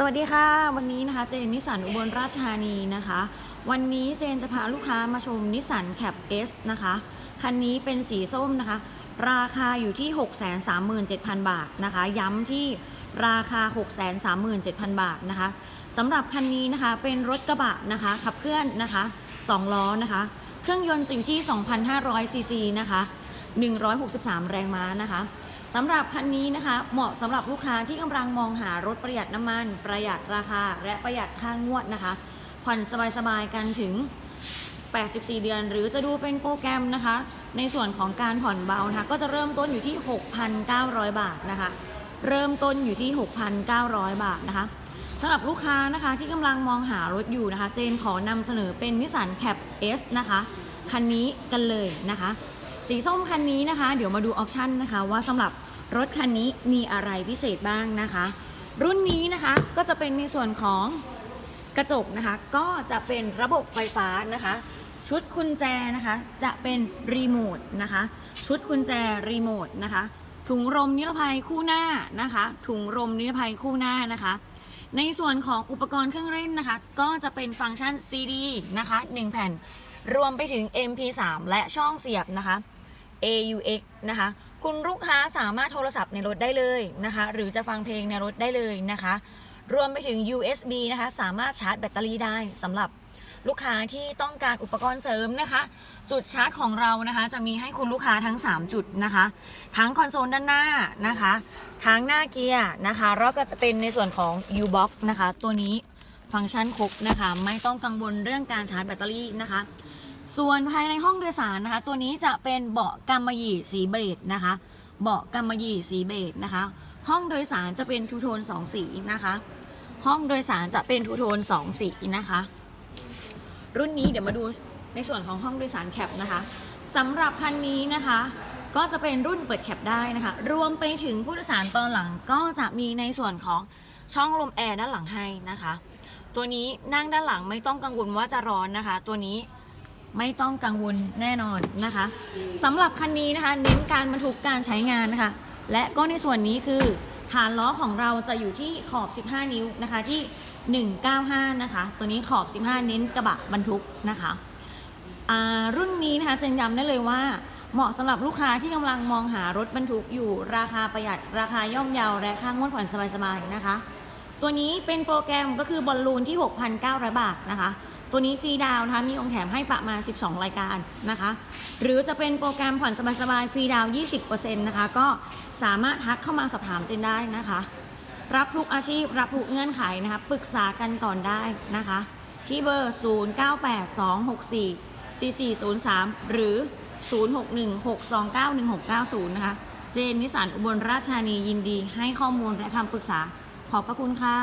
สวัสดีค่ะ วันนี้นะคะเจนนิสันอุบลราชธานีนะคะ วันนี้เจนจะพาลูกค้ามาชมนิสสันแคป S นะคะ คันนี้เป็นสีส้มนะคะ ราคาอยู่ที่ 637,000 บาทนะคะ ย้ำที่ราคา 637,000 บาทนะคะสำหรับคันนี้นะคะเป็นรถกระบะนะคะ ขับเคลื่อนนะคะ2ล้อนะคะ เครื่องยนต์อยู่ที่ 2,500ซีซีนะคะ 163 แรงม้านะคะ สำหรับคันนี้นะคะ เหมาะสำหรับลูกค้าที่กำลังมองหารถประหยัดน้ำมัน ประหยัดราคา และประหยัดค่างวดนะคะ ผ่อนสบายๆกันถึง 84 เดือน หรือจะดูเป็นโปรแกรมนะคะ ในส่วนของการผ่อนเบานะคะก็จะเริ่มต้นอยู่ที่ 6,900 บาทนะคะ เริ่มต้นอยู่ที่ 6,900 บาทนะคะสำหรับลูกค้านะคะที่กำลังมองหารถอยู่นะคะ เจนขอนำเสนอเป็นนิสสันแคป S นะคะ คันนี้กันเลยนะคะ สีส้มคันนี้นะคะ เดี๋ยวมาดูออปชันนะคะ ว่าสำหรับรถคันนี้มีอะไรพิเศษบ้างนะคะ รุ่นนี้นะคะก็จะเป็นในส่วนของกระจกนะคะ ก็จะเป็นระบบไฟฟ้านะคะ ชุดกุญแจนะคะ จะเป็นรีโมทนะคะ ชุดกุญแจรีโมทนะคะ ถุงลมนิรภัยคู่หน้านะคะ ถุงลมนิรภัยคู่หน้านะคะ ในส่วนของอุปกรณ์เครื่องเล่นนะคะ ก็จะเป็นฟังก์ชัน CD นะคะ 1 แผ่นรวมไปถึง MP3 และช่องเสียบนะคะ AUX นะคะ คุณลูกค้าสามารถโทรศัพท์ในรถได้เลยนะคะ หรือจะฟังเพลงในรถได้เลยนะคะ รวมไปถึง USB นะคะ สามารถชาร์จแบตเตอรี่ได้สำหรับลูกค้าที่ต้องการอุปกรณ์เสริมนะคะ จุดชาร์จของเรานะคะ จะมีให้คุณลูกค้าทั้ง 3 จุดนะคะ ทั้งคอนโซลด้านหน้านะคะ ทั้งหน้าเกียร์นะคะแล้วก็จะเป็นในส่วนของ U-Box นะคะ ตัวนี้ฟังก์ชันครบนะคะ ไม่ต้องกังวลเรื่องการชาร์จแบตเตอรี่นะคะ ส่วนภายในห้องโดยสารนะคะ ตัวนี้จะเป็นเบาะกำมะหยี่สีเบจนะคะ เบาะกำมะหยี่สีเบจนะคะ ห้องโดยสารจะเป็นทูโทนสองสีนะคะ ห้องโดยสารจะเป็นทูโทนสองสีนะคะ รุ่นนี้เดี๋ยวมาดูในส่วนของห้องโดยสารแคปนะคะสำหรับคันนี้นะคะ ก็จะเป็นรุ่นเปิดแคปได้นะคะ รวมไปถึงผู้โดยสารตอนหลังก็จะมีในส่วนของช่องลมแอร์ด้านหลังให้นะคะ ตัวนี้นั่งด้านหลังไม่ต้องกังวลว่าจะร้อนนะคะ ตัวนี้ ไม่ต้องกังวลแน่นอนนะคะสำหรับคันนี้นะคะเน้นการบรรทุกการใช้งานนะคะและก็ในส่วนนี้คือฐานล้อของเราจะอยู่ที่ขอบ 15 นิ้วนะคะที่ 195 นะคะ ตัวนี้ขอบ 15 เน้นกระบะบรรทุกนะคะรุ่นนี้นะคะเจนย้ำได้เลยว่าเหมาะสำหรับลูกค้าที่กำลังมองหารถบรรทุกอยู่ราคาประหยัดราคาย่อมเยาและค่างวดผ่อนสบายๆนะคะ ตัวนี้เป็นโปรแกรมก็คือบอลลูนที่ 6,900 บาทนะคะ ตัวนี้ฟรีดาวนะคะ มีองค์แถมให้ประมาณ 12 รายการนะคะ หรือจะเป็นโปรแกรมผ่อนสบายๆ ฟรีดาว 20%นะคะ ก็สามารถทักเข้ามาสอบถามเจนได้นะคะ รับทุกอาชีพ รับทุกเงื่อนไขนะคะ ปรึกษากันก่อนได้นะคะ ที่เบอร์ 0982644403 หรือ 0616291690 นะคะ เจนนิสสันอุบลราชธานียินดีให้ข้อมูลและคำปรึกษา ขอบพระคุณค่ะ